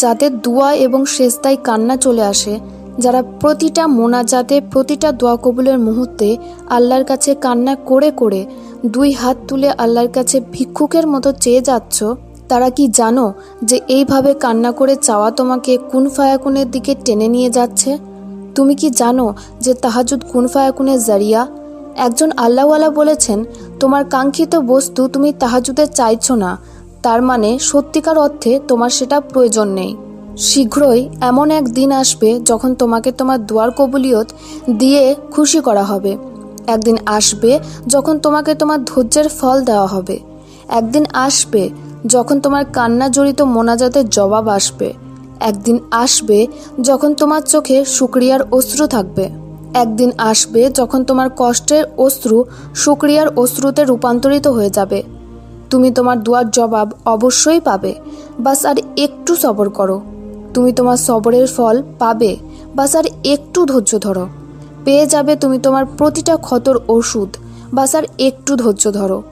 যাদের দোয়া এবং শেষদায় কান্না চলে আসে, যারা প্রতিটা মোনাজাতে, প্রতিটা দোয়া কবুলের মুহূর্তে আল্লাহর কাছে কান্না করে করে দুই হাত তুলে আল্লাহর কাছে ভিক্ষুকের মতো চেয়ে যাচ্ছ, তারা কি জানো যে এইভাবে কান্না করে চাওয়া তোমাকে কুন ফায়াকুনের দিকে টেনে নিয়ে যাচ্ছে? তুমি কি জানো যে তাহাজুদ কুন ফায়াকুনের জারিয়া? একজন আল্লাহওয়ালা বলেছেন, তোমার কাঙ্ক্ষিত বস্তু তুমি তাহাজুদে চাইছো না তার মানে সত্যিকার অর্থে তোমার সেটা প্রয়োজন নেই। শীঘ্রই এমন এক দিন আসবে যখন তোমাকে তোমার দুয়ার কবুলিয়ত দিয়ে খুশি করা হবে। একদিন আসবে যখন তোমাকে তোমার ধৈর্যের ফল দেওয়া হবে। একদিন আসবে যখন তোমার কান্না জড়িত মোনাজাতের জবাব আসবে। একদিন আসবে যখন তোমার চোখে শুক্রিয়ার অশ্রু থাকবে। একদিন আসবে যখন তোমার কষ্টের অশ্রু শুক্রিয়ার অশ্রুতে রূপান্তরিত হয়ে যাবে। তুমি তোমার দুয়ার জবাব অবশ্যই পাবে। বাস আর একটু সবর করো। তুমি তোমার সবরের ফল পাবে। বাস আর একটু ধৈর্য ধরো। পেয়ে যাবে তুমি তোমার প্রতিটা ক্ষতর ওষুধ। বাস আর একটু ধৈর্য ধরো।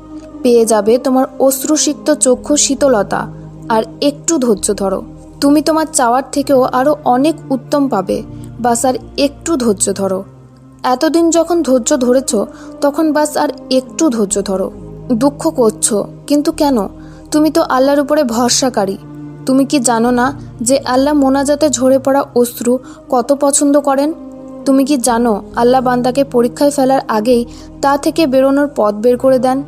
পেয়ে যাবে তোমার অশ্রুসিক্ত চক্ষু শীতলতা। আর একটু ধৈর্য ধরো। তুমি তোমার চাওয়ার থেকেও আরও অনেক উত্তম পাবে। বাস আর একটু ধৈর্য ধরো। এতদিন যখন ধৈর্য ধরেছ, তখন বাস আর একটু ধৈর্য ধরো। দুঃখ করছ, কিন্তু কেন? তুমি তো আল্লাহর উপরে ভরসাকারী। তুমি কি জানো না যে আল্লাহ মোনাজাতে ঝরে পড়া অশ্রু কত পছন্দ করেন? তুমি কি জানো আল্লাহ বান্দাকে পরীক্ষায় ফেলার আগেই তা থেকে বেরোনোর পথ বের করে দেন?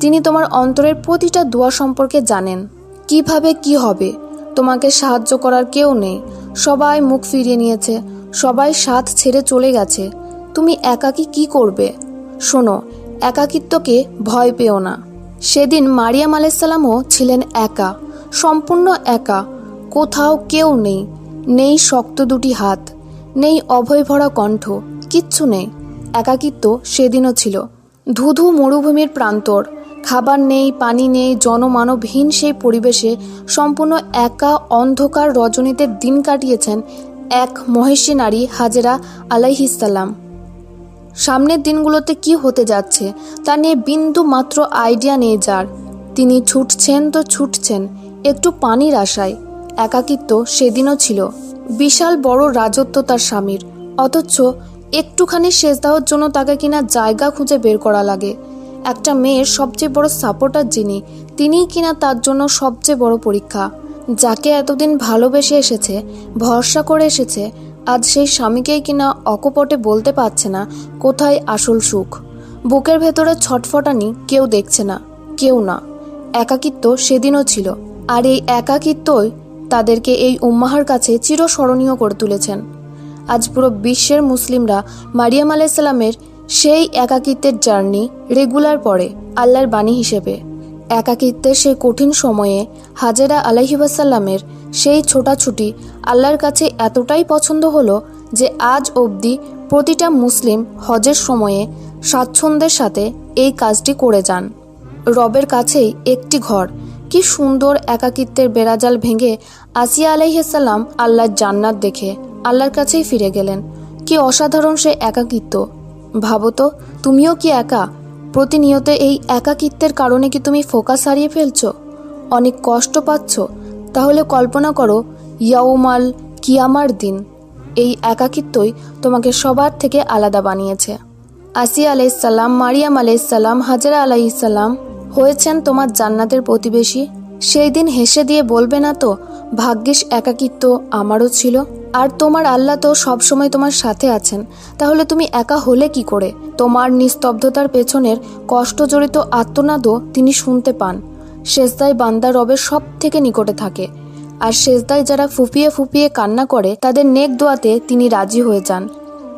তিনি তোমার অন্তরের প্রতিটা দোয়া সম্পর্কে জানেন। কীভাবে কি হবে? তোমাকে সাহায্য করার কেউ নেই। সবাই মুখ ফিরিয়ে নিয়েছে। সবাই সাথ ছেড়ে চলে গেছে। তুমি একাকী কি করবে? শোনো একাকিত্বকে ভয় পেও না। সেদিন মারিয়াম আলাইসাল্লামও ছিলেন একা, সম্পূর্ণ একা, কোথাও কেউ নেই নেই শক্ত দুটি হাত, নেই অভয় ভরা কণ্ঠ, কিচ্ছু নেই। একাকিত্ব সেদিনও ছিল। ধুধু মরুভূমির প্রান্তর, খাবার নেই, পানি নেই, জনমানবহীন সেই পরিবেশে সম্পূর্ণ একা, অন্ধকার রজনীতে দিন কাটিয়েছেন এক মহেশী নারী হাজেরা আলাইহিসাল্লাম সামনের দিনগুলোতে কি হতে যাচ্ছে, তা নিয়ে বিন্দু মাত্র আইডিয়া নেই যার। তিনি ছুটছেন তো ছুটছেন, একটু পানির আশায়। একাকিত্ব সেদিনও ছিল। বিশাল বড় রাজত্ব তার স্বামীর। অথচ একটুখানি দেওয়ার জন্য তাকে কিনা জায়গা খুঁজে বের করা লাগে। একটা মেয়ের সবচেয়ে বড় সাপোর্টার যিনি, তিনিই কিনা তার জন্য সবচেয়ে বড় পরীক্ষা। যাকে এতদিন ভালোবেসে এসেছে, ভরসা করে এসেছে আজ সেই স্বামীকেই কিনা অকপটে বলতে পারছে না কোথায় আসল সুখ। বুকের ভেতরে ছটফটানি কেউ দেখছে না, কেউ না। একাকিত্ব সেদিনও ছিল, আর এই একাকিত্বই তাদেরকে এই উম্মাহার কাছে চিরস্মরণীয় করে তুলেছেন। আজ পুরো বিশ্বের মুসলিমরা মারিয়াম আলাইসাল্লামের সেই একাকিত্বের জার্নি রেগুলার পড়ে, আল্লাহর বাণী হিসেবে। একাকিত্বের সেই কঠিন সময়ে হাজেরা আলাইহিবাসাল্লামের সেই ছোটাছুটি আল্লাহর কাছে এতটাই পছন্দ হলো যে আজ অবধি প্রতিটা মুসলিম হজের সময়ে স্বাচ্ছন্দ্যের সাথে এই কাজটি করে যান। রবের কাছেই একটি ঘর। কি সুন্দর একাকিত্বের বেড়াজাল ভেঙে আসিয়া আলাইসাল্লাম আল্লাহর জান্নাত দেখে আল্লাহর কাছেই ফিরে গেলেন। কি অসাধারণ সে একাকিত্ব। ভাবো তো, তুমিও কি একা? প্রতিনিয়ত এই একাকিত্বের কারণে কি তুমি ফোকাস হারিয়ে ফেলছো? অনেক কষ্ট পাচ্ছ? তাহলে কল্পনা করো, ইয়াউমাল কিয়ামার দিন। এই একাকিত্বই তোমাকে সবার থেকে আলাদা বানিয়েছে। আসিয়া আলাইসাল্লাম মারিয়াম আলাইসাল্লাম হাজারা আলাইসাল্লাম হয়েছেন তোমার জান্নাতের প্রতিবেশী। সেই দিন হেসে দিয়ে বলবে না তো, ভাগ্যিস একাকিত্ব আমারও ছিল। আর তোমার আল্লাহ তো সবসময় তোমার সাথে আছেন। তাহলে তুমি একা হলে কি করে? তোমার নিস্তব্ধতার পেছনের কষ্টজড়িত আত্মনাদও তিনি শুনতে পান। শেষদায় বান্দা রবের সব থেকে নিকটে থাকে। আর শেষদায় যারা ফুপিয়ে ফুপিয়ে কান্না করে, তাদের নেক দোয়াতে তিনি রাজি হয়ে যান।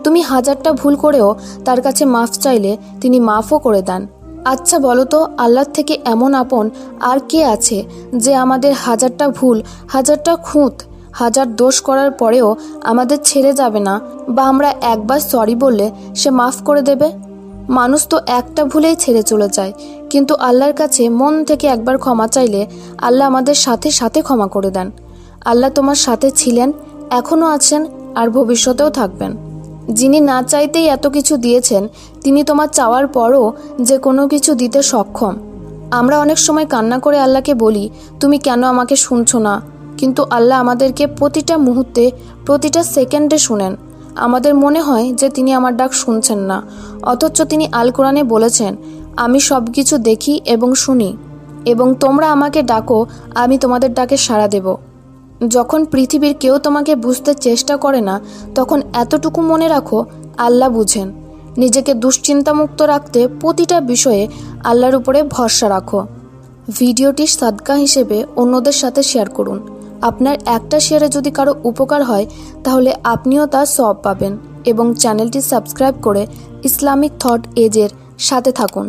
তুমি হাজারটা ভুল করেও তার কাছে মাফ চাইলে তিনি মাফও করে দেন। আচ্ছা বলো তো, আল্লাহর থেকে এমন আপন আর কে আছে যে আমাদের হাজারটা ভুল, হাজারটা খুঁত হাজার দোষ করার পরেও আমাদের ছেড়ে যাবে না বা আমরা একবার সরি বললে সে মাফ করে দেবে? মানুষ তো একটা ভুলেই ছেড়ে চলে যায়। কিন্তু আল্লাহর কাছে মন থেকে একবার ক্ষমা চাইলে আল্লাহ আমাদের সাথে সাথে ক্ষমা করে দেন। আল্লাহ তোমার সাথে ছিলেন, এখনও আছেন আর ভবিষ্যতেও থাকবেন। যিনি না চাইতেই এত কিছু দিয়েছেন, তিনি তোমার চাওয়ার পরও যে কোনো কিছু দিতে সক্ষম। আমরা অনেক সময় কান্না করে আল্লাহকে বলি, তুমি কেন আমাকে শুনছো না? কিন্তু আল্লাহ আমাদেরকে প্রতিটা মুহূর্তে, প্রতিটা সেকেন্ডে শুনেন। আমাদের মনে হয় যে তিনি আমার ডাক শুনছেন না। অথচ তিনি আল কোরআনে বলেছেন, আমি সব কিছু দেখি এবং শুনি। এবং তোমরা আমাকে ডাকো, আমি তোমাদের ডাকে সাড়া দেব। যখন পৃথিবীর কেউ তোমাকে বুঝতে চেষ্টা করে না, তখন এতটুকু মনে রাখো, আল্লাহ বুঝেন। নিজেকে দুশ্চিন্তামুক্ত রাখতে প্রতিটা বিষয়ে আল্লাহর উপরে ভরসা রাখো। ভিডিওটি সাদকা হিসেবে অন্যদের সাথে শেয়ার করুন। আপনার একটা শেয়ারে যদি কারও উপকার হয়, তাহলে আপনিও তার সব পাবেন এবং চ্যানেলটি সাবস্ক্রাইব করে ইসলামিক থট এজের সাথে থাকুন।